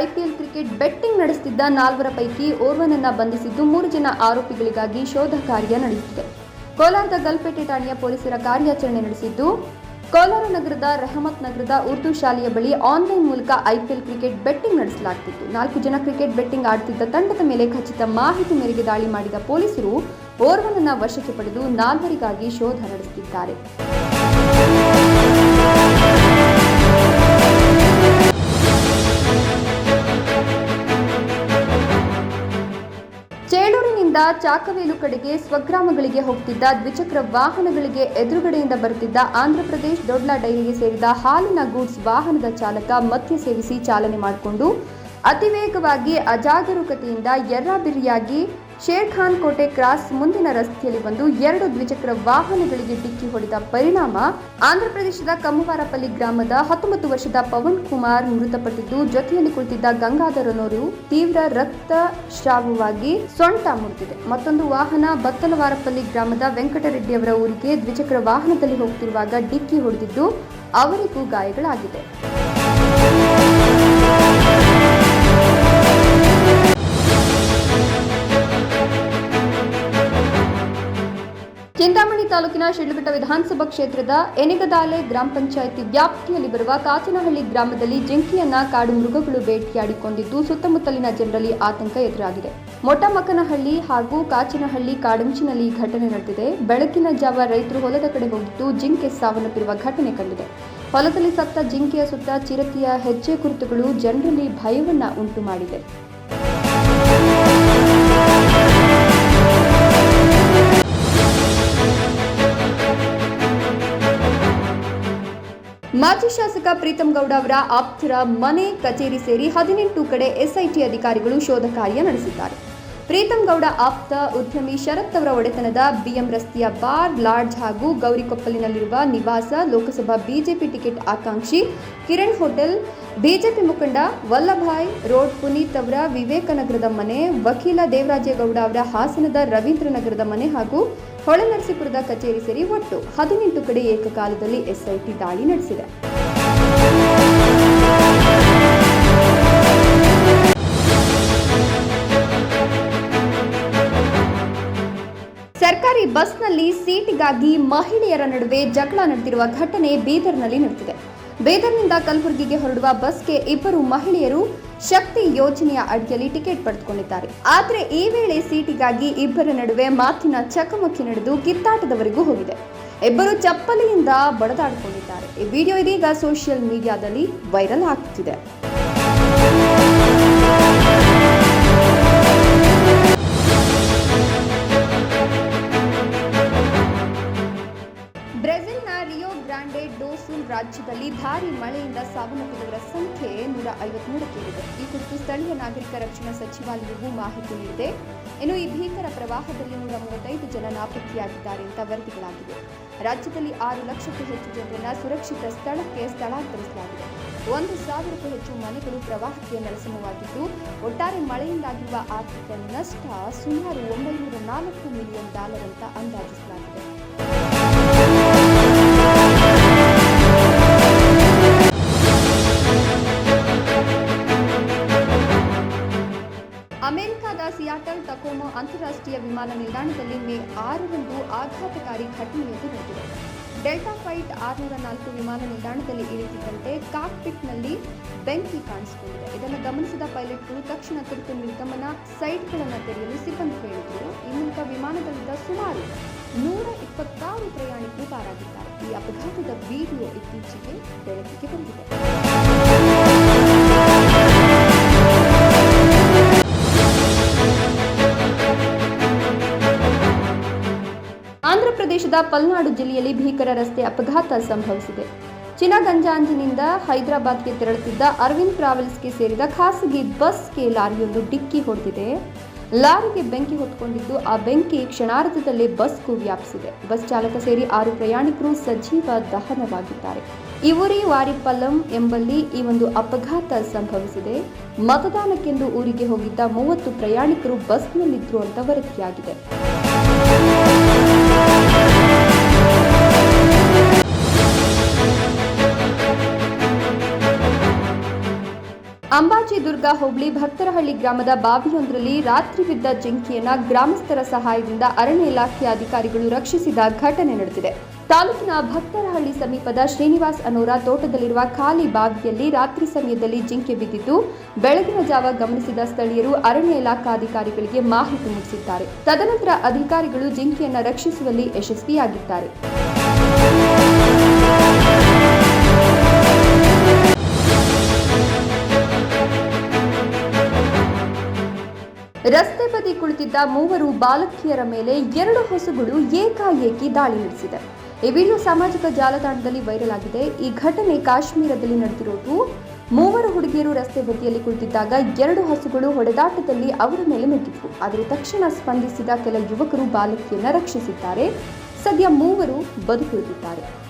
IPL cricket betting ನಡೆಸುತ್ತಿದ್ದ ನಾಲ್ವರ ಪೈಕಿ ಓರ್ವನನ್ನ ಬಂಧಿಸಿದ್ದು ಮೂರು ಜನ ಆರೋಪಿಗಳಿಗಾಗಿ ಶೋಧ ಕಾರ್ಯ ನಡೆಯುತ್ತಿದೆ. ಕೋಲಾರದ ಗಲ್ಪೇಟೆ ಠಾಣೆಯ ಪೊಲೀಸರ ಕಾರ್ಯಾಚರಣೆ ನಡೆಸಿದ್ದು, ಕೋಲಾರ ನಗರದ ರೆಹಮತ್ ನಗರದ ಉರ್ದು ಶಾಲೆಯ ಬಳಿ ಆನ್ಲೈನ್ ಮೂಲಕ ಐಪಿಎಲ್ ಕ್ರಿಕೆಟ್ ಬೆಟ್ಟಿಂಗ್ ನಡೆಸಲಾಗುತ್ತಿತ್ತು ನಾಲ್ಕು ಜನ ಕ್ರಿಕೆಟ್ ಬೆಟ್ಟಿಂಗ್ ಆಡುತ್ತಿದ್ದ ತಂಡದ ಮೇಲೆ ಖಚಿತ ಮಾಹಿತಿ ಮೇರೆಗೆ ದಾಳಿ ಮಾಡಿದ ಪೊಲೀಸರು ಓರ್ವನನ್ನ ವಶಕ್ಕೆ ಪಡೆದು ನಾಲ್ವರಿಗಾಗಿ ಶೋಧ ನಡೆಸುತ್ತಿದ್ದಾರೆ. ಚೇಳೂರಿನಿಂದ ಚಾಕವೇಲು ಕಡೆಗೆ ಸ್ವಗ್ರಾಮಗಳಿಗೆ ಹೋಗ್ತಿದ್ದ ದ್ವಿಚಕ್ರ ವಾಹನಗಳಿಗೆ ಎದುರುಗಡೆಯಿಂದ ಬರುತ್ತಿದ್ದ ಆಂಧ್ರಪ್ರದೇಶ್ ದೊಡ್ಲ ಡೈರಿಗೆ ಸೇರಿದ ಹಾಲಿನ ಗೂಡ್ಸ್ ವಾಹನದ ಚಾಲಕ ಮದ್ಯ ಸೇವಿಸಿ ಚಾಲನೆ ಮಾಡಿಕೊಂಡು ಅತಿವೇಗವಾಗಿ ಅಜಾಗರೂಕತೆಯಿಂದ ಎರ್ರಾಬಿರಿಯಾಗಿ ಶೇರ್ ಖಾನ್ ಕೋಟೆ ಕ್ರಾಸ್ ಮುಂದಿನ ರಸ್ತೆಯಲ್ಲಿ ಬಂದು ಎರಡು ದ್ವಿಚಕ್ರ ವಾಹನಗಳಿಗೆ ಡಿಕ್ಕಿ ಹೊಡೆದ ಪರಿಣಾಮ. ಆಂಧ್ರಪ್ರದೇಶದ ಕಮ್ಮವಾರಪಲ್ಲಿ ಗ್ರಾಮದ ಹತ್ತೊಂಬತ್ತು ವರ್ಷದ ಪವನ್ ಕುಮಾರ್ ಮೃತಪಟ್ಟಿದ್ದು, ಜೊತೆಯಲ್ಲಿ ಕುಳಿತಿದ್ದ ಗಂಗಾಧರನೋರು ತೀವ್ರ ರಕ್ತ ರಕ್ತಸ್ರಾವವಾಗಿ ಸೊಂಟ ಮುರಿದಿದೆ. ಮತ್ತೊಂದು ವಾಹನ ಬತ್ತಲವಾರಪಲ್ಲಿ ಗ್ರಾಮದ ವೆಂಕಟರೆಡ್ಡಿಯವರ ಊರಿಗೆ ದ್ವಿಚಕ್ರ ವಾಹನದಲ್ಲಿ ಹೋಗ್ತಿರುವಾಗ ಡಿಕ್ಕಿ ಹೊಡೆದಿದ್ದು, ಅವರಿಗೂ ಗಾಯಗಳಾಗಿದೆ ತಾಲೂಕಿನ ಶಿಡ್ಲಘಟ್ಟ ವಿಧಾನಸಭಾ ಕ್ಷೇತ್ರದ ಎನಿಗದಾಲೆ ಗ್ರಾಮ ಪಂಚಾಯಿತಿ ವ್ಯಾಪ್ತಿಯಲ್ಲಿ ಬರುವ ಕಾಚನಹಳ್ಳಿ ಗ್ರಾಮದಲ್ಲಿ ಜಿಂಕೆಯನ್ನ ಕಾಡು ಮೃಗಗಳು ಭೇಟಿಯಾಡಿಕೊಂಡಿದ್ದು ಸುತ್ತಮುತ್ತಲಿನ ಜನರಲ್ಲಿ ಆತಂಕ ಎದುರಾಗಿದೆ. ಮೊಟ್ಟಮಕನಹಳ್ಳಿ ಹಾಗೂ ಕಾಚಿನಹಳ್ಳಿ ಕಾಡಂಚಿನಲ್ಲಿ ಘಟನೆ ನಡೆದಿದೆ. ಬೆಳಕಿನ ಜಾವ ರೈತರು ಹೊಲದ ಕಡೆ ಹೋಗಿದ್ದು ಜಿಂಕೆ ಸಾವನ್ನಪ್ಪಿರುವ ಘಟನೆ ಕಂಡಿದೆ. ಹೊಲದಲ್ಲಿ ಸತ್ತ ಜಿಂಕೆಯ ಸುತ್ತ ಚಿರತೆಯ ಹೆಜ್ಜೆ ಗುರುತುಗಳು ಜನರಲ್ಲಿ ಭಯವನ್ನ ಉಂಟು ಮಾಡಿದೆ ಮಾಜಿ ಶಾಸಕ ಪ್ರೀತಂ ಗೌಡ ಅವರ ಆಪ್ತರ ಮನೆ ಕಚೇರಿ ಸೇರಿ ಹದಿನೆಂಟು ಕಡೆ ಎಸ್ಐಟಿ ಅಧಿಕಾರಿಗಳು ಶೋಧ ಕಾರ್ಯ ನಡೆಸಿದ್ದಾರೆ. ಪ್ರೀತಂ ಗೌಡ ಆಪ್ತ ಉದ್ಯಮಿ ಶರತ್ ಅವರ ಒಡೆತನದ ಬಿಎಂ ರಸ್ತೆಯ ಬಾರ್, ಲಾಡ್ಜ್ ಹಾಗೂ ಗೌರಿಕೊಪ್ಪಲಿನಲ್ಲಿರುವ ನಿವಾಸ, ಲೋಕಸಭಾ ಬಿಜೆಪಿ ಟಿಕೆಟ್ ಆಕಾಂಕ್ಷಿ ಕಿರಣ್ ಹೋಟೆಲ್, ಬಿಜೆಪಿ ಮುಖಂಡ ವಲ್ಲಭಾಯ್ ರೋಡ್ ಪುನೀತ್ ಅವರ ವಿವೇಕನಗರದ ಮನೆ, ವಕೀಲ ದೇವರಾಜೇಗೌಡ ಅವರ ಹಾಸನದ ರವೀಂದ್ರನಗರದ ಮನೆ ಹಾಗೂ ಹೊಳೆನರಸೀಪುರದ ಕಚೇರಿ ಸೇರಿ ಒಟ್ಟು ಹದಿನೆಂಟು ಕಡೆ ಏಕಕಾಲದಲ್ಲಿ ಎಸ್ಐಟಿ ದಾಳಿ ನಡೆಸಿದೆ. ಸರ್ಕಾರಿ ಬಸ್ನಲ್ಲಿ ಸೀಟಿಗಾಗಿ ಮಹಿಳೆಯರ ನಡುವೆ ಜಗಳ ನಡೆದಿರುವ ಘಟನೆ ಬೀದರ್ನಲ್ಲಿ ನಡೆದಿದೆ. ಬೀದರ್ನಿಂದ ಕಲಬುರಗಿಗೆ ಹೊರಡುವ ಬಸ್ಗೆ ಇಬ್ಬರು ಮಹಿಳೆಯರು ಶಕ್ತಿ ಯೋಜನೆಯ ಅಡಿಯಲ್ಲಿ ಟಿಕೆಟ್ ಪಡೆದುಕೊಂಡಿದ್ದಾರೆ. ಆದರೆ ಈ ವೇಳೆ ಸೀಟಿಗಾಗಿ ಇಬ್ಬರ ನಡುವೆ ಮಾತಿನ ಚಕಮಕಿ ನಡೆದು ಕಿತ್ತಾಟದವರೆಗೂ ಹೋಗಿದೆ. ಇಬ್ಬರು ಚಪ್ಪಲಿಯಿಂದ ಬಡದಾಡಿಕೊಂಡಿದ್ದಾರೆ. ಈ ವಿಡಿಯೋ ಇದೀಗ ಸೋಷಿಯಲ್ ಮೀಡಿಯಾದಲ್ಲಿ ವೈರಲ್ ಆಗ್ತಿದೆ. ಬ್ರೆಜಿಲ್ನ ರಿಯೋ ಗ್ರಾಂಡೆ ಡೋಸುಲ್ ರಾಜ್ಯದಲ್ಲಿ ಭಾರಿ ಮಳೆಯಿಂದ ಸಾವನ್ನಪ್ಪಿದವರ ಸಂಖ್ಯೆ ನೂರ ಐವತ್ಮೂರಕ್ಕೇರಿದೆ ಈ ಕುರಿತು ಸ್ಥಳೀಯ ನಾಗರಿಕ ರಕ್ಷಣಾ ಸಚಿವಾಲಯವು ಮಾಹಿತಿ ನೀಡಿದೆ. ಇನ್ನು ಈ ಭೀಕರ ಪ್ರವಾಹದಲ್ಲಿ ನೂರ ಮೂವತ್ತೈದು ಜನ ನಾಪತ್ತೆಯಾಗಿದ್ದಾರೆ ಅಂತ ವರದಿಗಳಾಗಿವೆ. ರಾಜ್ಯದಲ್ಲಿ ಆರು ಲಕ್ಷಕ್ಕೂ ಹೆಚ್ಚು ಜನರನ್ನ ಸುರಕ್ಷಿತ ಸ್ಥಳಕ್ಕೆ ಸ್ಥಳಾಂತರಿಸಲಾಗಿದೆ. ಒಂದು ಸಾವಿರಕ್ಕೂ ಹೆಚ್ಚು ಮನೆಗಳು ಪ್ರವಾಹಕ್ಕೆ ನೆಲಸಮವಾಗಿದ್ದು, ಒಟ್ಟಾರೆ ಮಳೆಯಿಂದಾಗಿರುವ ಆರ್ಥಿಕ ನಷ್ಟ ಸುಮಾರು ಒಂಬೈನೂರ ನಾಲ್ಕು ಮಿಲಿಯನ್ ಡಾಲರ್ ಅಂತ ಅಂದಾಜಿಸಲಾಗಿದೆ. ಅಮೆರಿಕದ ಸಿಯಾಟಲ್ ತಕೋಮೋ ಅಂತಾರಾಷ್ಟ್ರೀಯ ವಿಮಾನ ನಿಲ್ದಾಣದಲ್ಲಿ ಮೇ ಆರರಂದು ಆಘಾತಕಾರಿ ಘಟನೆಯೊಂದು ನಡೆದಿದೆ ಡೆಲ್ಟಾ ಫ್ಲೈಟ್ ಆರುನೂರ ನಾಲ್ಕು ವಿಮಾನ ನಿಲ್ದಾಣದಲ್ಲಿ ಇಳಿದಿದ್ದಂತೆ ಕಾಕ್ಪಿಟ್ನಲ್ಲಿ ಬೆಂಕಿ ಕಾಣಿಸಿಕೊಂಡಿದೆ. ಇದನ್ನು ಗಮನಿಸಿದ ಪೈಲಟ್ಗಳು ತಕ್ಷಣ ತುರ್ತು ನಿರ್ಗಮನ ಸೈಟ್ಗಳನ್ನು ತೆರೆಯಲು ಸಿಬ್ಬಂದಿ ಹೇಳಿದರು. ಈ ಮೂಲಕ ವಿಮಾನದಲ್ಲಿದ್ದ ಸುಮಾರು ನೂರ ಇಪ್ಪತ್ತಾರು ಪ್ರಯಾಣಿಕರು ಪಾರಾಗಿದ್ದಾರೆ. ಈ ಅಪಘಾತದ ವಿಡಿಯೋ ಇತ್ತೀಚೆಗೆ ಬೆಳಕಿಗೆ ಬಂದಿದೆ. ಆಂಧ್ರಪ್ರದೇಶದ ಪಲ್ನಾಡು ಜಿಲ್ಲೆಯಲ್ಲಿ ಭೀಕರ ರಸ್ತೆ ಅಪಘಾತ ಸಂಭವಿಸಿದೆ. ಚಿನಗಂಜಾಂಜಿನಿಂದ ಹೈದರಾಬಾದ್ಗೆ ತೆರಳುತ್ತಿದ್ದ ಅರವಿಂದ್ ಟ್ರಾವೆಲ್ಸ್ಗೆ ಸೇರಿದ ಖಾಸಗಿ ಬಸ್ಗೆ ಲಾರಿಯೊಂದು ಡಿಕ್ಕಿ ಹೊಡೆದಿದೆ. ಲಾರಿಗೆ ಬೆಂಕಿ ಹೊತ್ಕೊಂಡಿದ್ದು ಆ ಬೆಂಕಿ ಕ್ಷಣಾರ್ಧದಲ್ಲೇ ಬಸ್ಗೂ ವ್ಯಾಪಿಸಿದೆ. ಬಸ್ ಚಾಲಕ ಸೇರಿ ಆರು ಪ್ರಯಾಣಿಕರು ಸಜೀವ ದಹನವಾಗಿದ್ದಾರೆ. ಇವರಿ ವಾರಿಪಲ್ಲಂ ಎಂಬಲ್ಲಿ ಈ ಒಂದು ಅಪಘಾತ ಸಂಭವಿಸಿದೆ. ಮತದಾನಕ್ಕೆಂದು ಊರಿಗೆ ಹೋಗಿದ್ದ ಮೂವತ್ತು ಪ್ರಯಾಣಿಕರು ಬಸ್ನಲ್ಲಿದ್ದರು ಅಂತ ವರದಿಯಾಗಿದೆ. ಅಂಬಾಜಿ ದುರ್ಗ ಹೋಬಳಿ ಭಕ್ತರಹಳ್ಳಿ ಗ್ರಾಮದ ಬಾವಿಯೊಂದರಲ್ಲಿ ರಾತ್ರಿ ಬಿದ್ದ ಜಿಂಕೆಯನ್ನ ಗ್ರಾಮಸ್ಥರ ಸಹಾಯದಿಂದ ಅರಣ್ಯ ಇಲಾಖೆಯ ಅಧಿಕಾರಿಗಳು ರಕ್ಷಿಸಿದ ಘಟನೆ ನಡೆದಿದೆ. ತಾಲೂಕಿನ ಭಕ್ತರಹಳ್ಳಿ ಸಮೀಪದ ಶ್ರೀನಿವಾಸ್ ಅನೋರ ತೋಟದಲ್ಲಿರುವ ಖಾಲಿ ಬಾವಿಯಲ್ಲಿ ರಾತ್ರಿ ಸಮಯದಲ್ಲಿ ಜಿಂಕೆ ಬಿದ್ದಿದ್ದು, ಬೆಳಗಿನ ಜಾವ ಗಮನಿಸಿದ ಸ್ಥಳೀಯರು ಅರಣ್ಯ ಇಲಾಖಾ ಅಧಿಕಾರಿಗಳಿಗೆ ಮಾಹಿತಿ ಮೂಡಿಸಿದ್ದಾರೆ ತದನಂತರ ಅಧಿಕಾರಿಗಳು ಜಿಂಕೆಯನ್ನ ರಕ್ಷಿಸುವಲ್ಲಿ ಯಶಸ್ವಿಯಾಗಿದ್ದಾರೆ. ರಸ್ತೆ ಬದಿ ಕುಳಿತಿದ್ದ ಮೂವರು ಬಾಲಕಿಯರ ಮೇಲೆ ಎರಡು ಹಸುಗಳು ಏಕಾಏಕಿ ದಾಳಿ ನಡೆಸಿದೆ. ಈ ವಿಡಿಯೋ ಸಾಮಾಜಿಕ ಜಾಲತಾಣದಲ್ಲಿ ವೈರಲ್ ಆಗಿದೆ. ಈ ಘಟನೆ ಕಾಶ್ಮೀರದಲ್ಲಿ ನಡೆದಿರೋದು. ಮೂವರು ಹುಡುಗಿಯರು ರಸ್ತೆ ಬದಿಯಲ್ಲಿ ಕುಳಿತಿದ್ದಾಗ ಎರಡು ಹಸುಗಳು ಹೊಡೆದಾಟದಲ್ಲಿ ಅವರ ಮೇಲೆ ನುಗ್ಗಿದ್ವು ಆದರೆ ತಕ್ಷಣ ಸ್ಪಂದಿಸಿದ ಕೆಲ ಯುವಕರು ಬಾಲಕಿಯನ್ನು ರಕ್ಷಿಸಿದ್ದಾರೆ. ಸದ್ಯ ಮೂವರು ಬದುಕುಳಿದಿದ್ದಾರೆ.